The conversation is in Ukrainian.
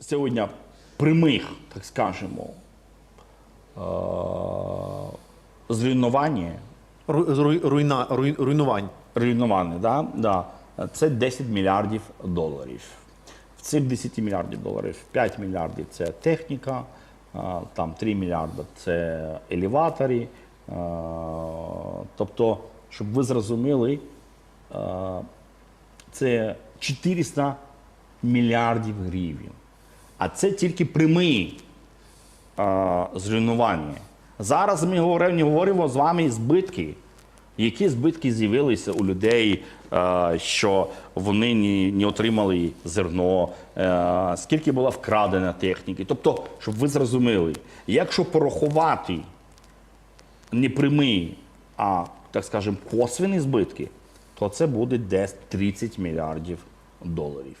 сьогодні прямих, так скажемо, е, зруйнування, Ру- руйна, руй- руйнувань. руйнування, да? Да. це 10 мільярдів доларів. В цих 10 мільярдів доларів 5 мільярдів це техніка, там 3 мільярди це елеватори. Тобто, щоб ви зрозуміли, це 400 мільярдів гривень. А це тільки прямі а, зруйнування. Зараз ми говоримо, говоримо з вами збитки. Які збитки з'явилися у людей, е, що вони не, не отримали зерно, е, скільки було вкрадено техніки. Тобто, щоб ви зрозуміли, якщо порахувати не прямі, а так скажемо, косвені збитки, то це буде десь 30 мільярдів доларів.